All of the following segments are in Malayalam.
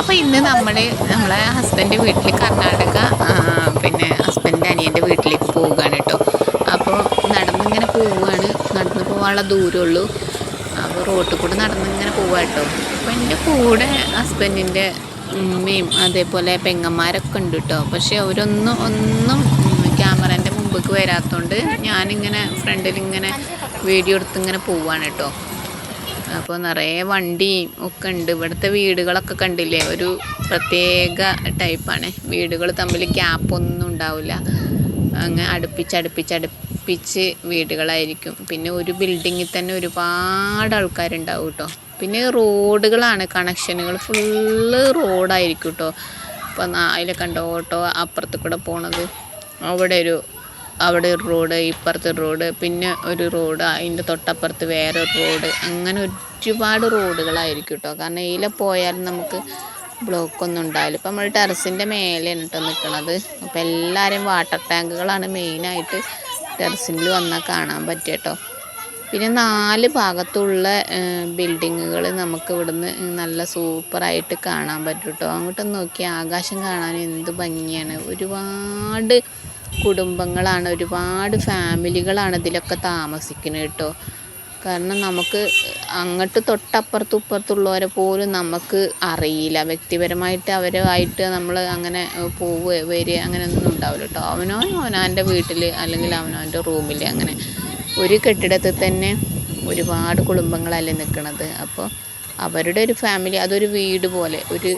അപ്പോൾ ഇന്ന് നമ്മൾ നമ്മളെ ഹസ്ബൻഡ് വീട്ടിൽ കർണാടക പിന്നെ ഹസ്ബൻഡ് അനിയന്റെ വീട്ടിലേക്ക് പോവുകയാണ് കേട്ടോ. അപ്പോൾ നടന്നിങ്ങനെ പോവുകയാണ്. നടന്ന് പോകാനുള്ള ദൂരമുള്ളൂ. അപ്പോൾ റോട്ടിൽ കൂടെ നടന്നിങ്ങനെ പോവുക കേട്ടോ. അപ്പോൾ എന്റെ കൂടെ ഹസ്ബൻഡിന്റെ ഉമ്മയും അതേപോലെ പെങ്ങന്മാരൊക്കെ ഉണ്ട് കേട്ടോ. പക്ഷെ അവരൊന്നും ഒന്നും ക്യാമറേന്റെ മുമ്പേക്ക് വരാത്തതുകൊണ്ട് ഞാനിങ്ങനെ ഫ്രണ്ടിൽ ഇങ്ങനെ വീഡിയോ എടുത്തിങ്ങനെ പോവാണ് കേട്ടോ. അപ്പോൾ നിറയെ വണ്ടിയും ഒക്കെ ഉണ്ട്. ഇവിടുത്തെ വീടുകളൊക്കെ കണ്ടില്ലേ? ഒരു പ്രത്യേക ടൈപ്പാണ് വീടുകൾ തമ്മിൽ ഗ്യാപ്പൊന്നും ഉണ്ടാവില്ല. അങ്ങനെ അടുപ്പിച്ച് അടുപ്പിച്ച് അടുപ്പിച്ച് വീടുകളായിരിക്കും. പിന്നെ ഒരു ബിൽഡിങ്ങിൽ തന്നെ ഒരുപാട് ആൾക്കാരുണ്ടാവും കേട്ടോ പിന്നെ റോഡുകളാണ്. കണക്ഷനുകൾ ഫുള്ള് റോഡായിരിക്കും കേട്ടോ അപ്പോൾ അതിലെ കണ്ടോ? ഓട്ടോ അപ്പുറത്ത് കൂടെ പോണത്. അവിടെ ഒരു അവിടെ ഒരു റോഡ് ഇപ്പുറത്ത് റോഡ് പിന്നെ ഒരു റോഡ് അതിന്റെ തൊട്ടപ്പുറത്ത് വേറെ ഒരു റോഡ്. അങ്ങനെ ഒരുപാട് റോഡുകളായിരിക്കും കേട്ടോ. കാരണം ഇതിലെ പോയാലും നമുക്ക് ബ്ലോക്കൊന്നും ഉണ്ടാവില്ല. ഇപ്പം നമ്മൾ ടെറസിന്റെ മേലെയാണ് കേട്ടോ നിൽക്കുന്നത് അപ്പോൾ എല്ലാവരും വാട്ടർ ടാങ്കുകളാണ് മെയിനായിട്ട് ടെറസിൽ വന്നാൽ കാണാൻ പറ്റുക കേട്ടോ. പിന്നെ നാല് ഭാഗത്തുള്ള ബിൽഡിങ്ങുകൾ നമുക്ക് ഇവിടുന്ന് നല്ല സൂപ്പറായിട്ട് കാണാൻ പറ്റും കേട്ടോ. അങ്ങോട്ട് നോക്കി ആകാശം കാണാൻ എന്ത് ഭംഗിയാണ്. ഒരുപാട് കുടുംബങ്ങളാണ് ഒരുപാട് ഫാമിലികളാണ് ഇതിലൊക്കെ താമസിക്കുന്നത് കേട്ടോ കാരണം നമുക്ക് അങ്ങോട്ട് തൊട്ടപ്പുറത്തും ഇപ്പുറത്തുള്ളവരെ പോലും നമുക്ക് അറിയില്ല. വ്യക്തിപരമായിട്ട് അവരുമായിട്ട് നമ്മൾ അങ്ങനെ പോവുക വരിക അങ്ങനെ ഒന്നും ഉണ്ടാവില്ല കേട്ടോ അവനോ അവനവന്റെ വീട്ടിൽ അല്ലെങ്കിൽ അവനവന്റെ റൂമിൽ അങ്ങനെ. ഒരു കെട്ടിടത്തിൽ തന്നെ ഒരുപാട് കുടുംബങ്ങളല്ലേ നിൽക്കുന്നത് അപ്പോൾ അവരുടെ ഒരു ഫാമിലി അതൊരു വീട് പോലെ. ഒരു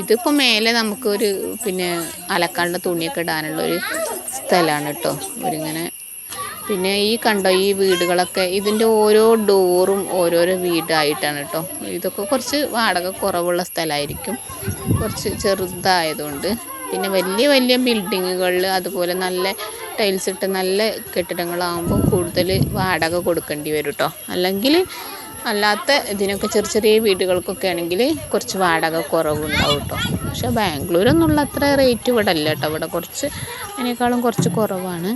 ഇതിപ്പോൾ മേലെ നമുക്കൊരു പിന്നെ അലക്കാനുള്ള തുണിയൊക്കെ ഇടാനുള്ള ഒരു സ്ഥലമാണ് കേട്ടോ ഇവരിങ്ങനെ പിന്നെ ഈ കണ്ടോ ഈ വീടുകളൊക്കെ ഇതിന്റെ ഓരോ ഡോറും ഓരോരോ വീടായിട്ടാണ് കേട്ടോ ഇതൊക്കെ കുറച്ച് വാടക കുറവുള്ള സ്ഥലമായിരിക്കും കുറച്ച് ചെറുതായതുകൊണ്ട്. പിന്നെ വലിയ വലിയ ബിൽഡിങ്ങുകളിൽ അതുപോലെ നല്ല ടൈൽസ് ഇട്ട് നല്ല കെട്ടിടങ്ങളാകുമ്പോൾ കൂടുതൽ വാടക കൊടുക്കേണ്ടി വരും കേട്ടോ അല്ലെങ്കിൽ അല്ലാത്ത ഇതിനൊക്കെ ചെറിയ ചെറിയ വീടുകൾക്കൊക്കെ ആണെങ്കിൽ കുറച്ച് വാടക കുറവുണ്ടാവും കേട്ടോ പക്ഷേ ബാംഗ്ലൂരൊന്നുള്ള അത്ര റേറ്റ് ഇവിടെ അല്ല കേട്ടോ ഇവിടെ കുറച്ച് അതിനേക്കാളും കുറച്ച് കുറവാണ്.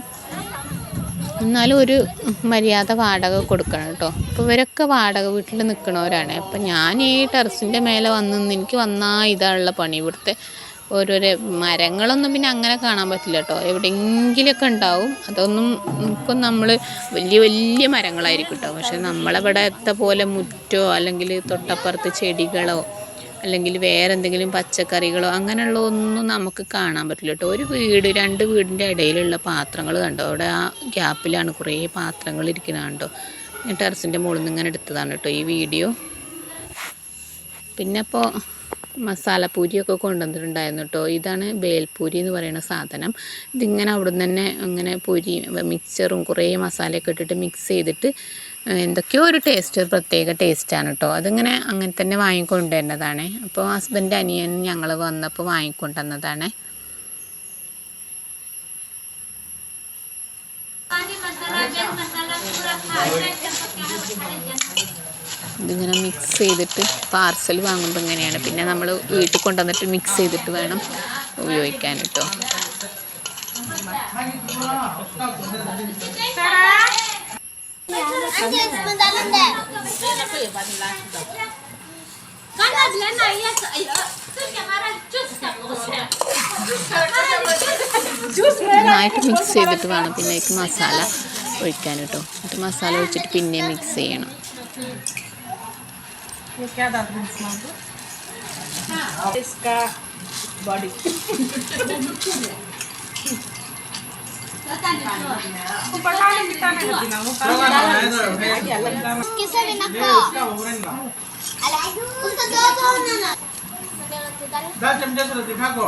എന്നാലും ഒരു മര്യാദ വാടക കൊടുക്കണം കേട്ടോ അപ്പോൾ ഇവരൊക്കെ വാടക വീട്ടിൽ നിൽക്കണവരാണ്. അപ്പം ഞാൻ ഈ ടെറസിന്റെ മേലെ വന്നു എനിക്ക് വന്നാൽ ഇതാണുള്ള പണി ഇവിടുത്തെ ഓരോരോ മരങ്ങളൊന്നും പിന്നെ അങ്ങനെ കാണാൻ പറ്റില്ല കേട്ടോ. എവിടെയെങ്കിലുമൊക്കെ ഉണ്ടാവും. അതൊന്നും നമുക്ക് നമ്മൾ വലിയ വലിയ മരങ്ങളായിരിക്കും കേട്ടോ. പക്ഷെ നമ്മളിവിടത്തെ പോലെ മുറ്റോ അല്ലെങ്കിൽ തൊട്ടപ്പുറത്ത് ചെടികളോ അല്ലെങ്കിൽ വേറെ എന്തെങ്കിലും പച്ചക്കറികളോ അങ്ങനെയുള്ള ഒന്നും നമുക്ക് കാണാൻ പറ്റില്ല കേട്ടോ. ഒരു വീട് രണ്ട് വീടിന്റെ ഇടയിലുള്ള പാത്രങ്ങൾ കണ്ടോ? അവിടെ ആ ഗ്യാപ്പിലാണ് കുറേ പാത്രങ്ങൾ ഇരിക്കുന്നത് കണ്ടോ? ടെറസിന്റെ മുകളിൽ നിന്ന് ഇങ്ങനെ എടുത്തതാണ് കേട്ടോ ഈ വീഡിയോ. പിന്നെ ഇപ്പോൾ മസാലപ്പൂരിയൊക്കെ കൊണ്ടുവന്നിട്ടുണ്ടായിരുന്നു കേട്ടോ ഇതാണ് ബേൽപൂരി എന്ന് പറയുന്ന സാധനം. ഇതിങ്ങനെ അവിടെ നിന്ന് തന്നെ അങ്ങനെ പൂരി മിക്സറും കുറേ മസാലയൊക്കെ ഇട്ടിട്ട് മിക്സ് ചെയ്തിട്ട് എന്തൊക്കെയോ ഒരു ടേസ്റ്റ് ഒരു പ്രത്യേക ടേസ്റ്റാണ് കേട്ടോ അതിങ്ങനെ അങ്ങനെ തന്നെ വാങ്ങിക്കൊണ്ടുവരുന്നതാണ്. അപ്പോൾ ഹസ്ബൻഡ് അനിയൻ ഞങ്ങൾ വന്നപ്പോൾ വാങ്ങിക്കൊണ്ടുവന്നതാണ്. ഇതിങ്ങനെ മിക്സ് ചെയ്തിട്ട് പാർസൽ വാങ്ങുമ്പോൾ ഇങ്ങനെയാണ്. പിന്നെ നമ്മൾ വീട്ടിൽ കൊണ്ടുവന്നിട്ട് മിക്സ് ചെയ്തിട്ട് വേണം ഉപയോഗിക്കാൻ കേട്ടോ നന്നായിട്ട് മിക്സ് ചെയ്തിട്ട് വേണം. പിന്നെ മസാല. ഒഴിക്കാൻ കേട്ടോ എന്നിട്ട് മസാല ഒഴിച്ചിട്ട് പിന്നെ മിക്സ് ചെയ്യണം ये क्या डालते हैं इसमें आप? इसका बॉडी ऊपर का नहीं मिटाने का बिना वो काम किसे भी नको अरे उसका दो दो ना ना दस चमचे से दिखा को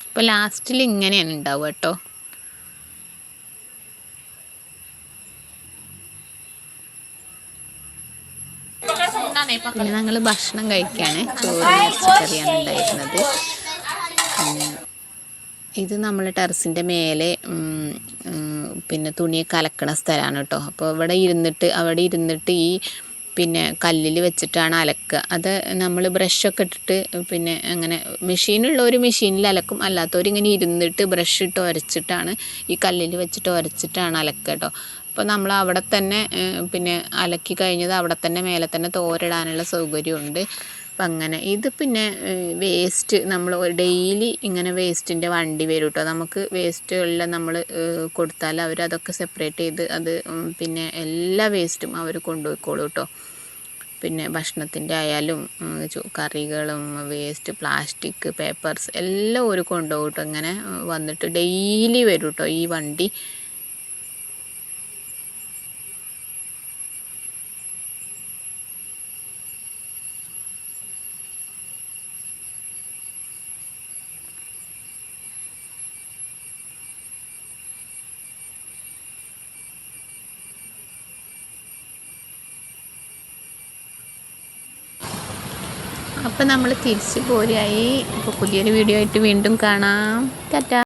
ഇപ്പൊ ലാസ്റ്റിൽ ഇങ്ങനെയാണ് ഉണ്ടാവുക കേട്ടോ. പിന്നെ ഞങ്ങൾ ഭക്ഷണം കഴിക്കാണ് ചോറ് കറിയാണ് ഉണ്ടായിരുന്നത്. ഇത് നമ്മൾ ടെറസിന്റെ മേലെ പിന്നെ തുണി കലക്കണ സ്ഥലമാണ് കേട്ടോ. അപ്പോൾ ഇവിടെ ഇരുന്നിട്ട് അവിടെ ഇരുന്നിട്ട് ഈ പിന്നെ കല്ലിൽ വെച്ചിട്ടാണ് അലക്കുക. അത് നമ്മൾ ബ്രഷൊക്കെ ഇട്ടിട്ട് പിന്നെ അങ്ങനെ മെഷീനുള്ളവർ മെഷീനിൽ അലക്കും. അല്ലാത്തവർ ഇങ്ങനെ ഇരുന്നിട്ട് ബ്രഷ് ഇട്ട് ഉരച്ചിട്ടാണ് ഈ കല്ലിൽ വെച്ചിട്ട് ഉരച്ചിട്ടാണ് അലക്കുക കേട്ടോ. അപ്പോൾ നമ്മൾ അവിടെ തന്നെ പിന്നെ അലക്കി കഴിഞ്ഞത് അവിടെ തന്നെ മേലെ തന്നെ തോരിടാനുള്ള സൗകര്യമുണ്ട്. അപ്പം അങ്ങനെ. ഇത് പിന്നെ വേസ്റ്റ് നമ്മൾ ഡെയിലി ഇങ്ങനെ വേസ്റ്റിന്റെ വണ്ടി വരും കേട്ടോ നമുക്ക് വേസ്റ്റുകളിൽ നമ്മൾ കൊടുത്താൽ അവർ അതൊക്കെ സെപ്പറേറ്റ് ചെയ്ത് അത് പിന്നെ എല്ലാ വേസ്റ്റും അവർ കൊണ്ടുപോയിക്കോളും കേട്ടോ പിന്നെ ഭക്ഷണത്തിന്റെ ആയാലും കറികളും വേസ്റ്റ് പ്ലാസ്റ്റിക് പേപ്പർസ് എല്ലാം ഒരു കൊണ്ടുപോകും കേട്ടോ ഇങ്ങനെ വന്നിട്ട് ഡെയിലി വരും കേട്ടോ ഈ വണ്ടി. അപ്പം നമ്മൾ തിരിച്ചു പോരായി. അപ്പോൾ പുതിയൊരു വീഡിയോ ആയിട്ട് വീണ്ടും കാണാം. ടാറ്റാ.